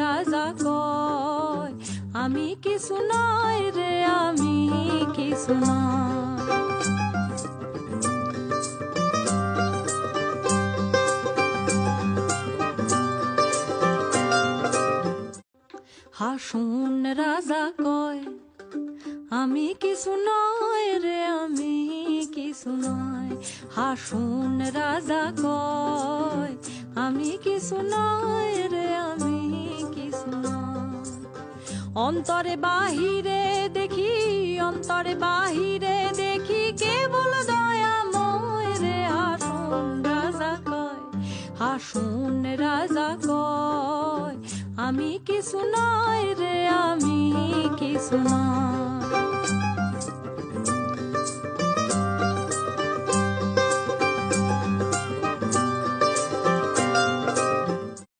রাজা কয় আমি কিছু নয় রে, আমি কিছু নয় হাসুন রাজা কয়, আমি কিছু নয় রে, আমি কিছু নয় হাসুন রাজা কয়, আমি কিছু নয় অন্তরে বাহিরে দেখি, অন্তরে বাহিরে দেখি কেবল দয়াময় রে হাসুন রাজা কয় হাসুন রাজা কয়, আমি কিছু নয় রে, আমি কিছু নয়।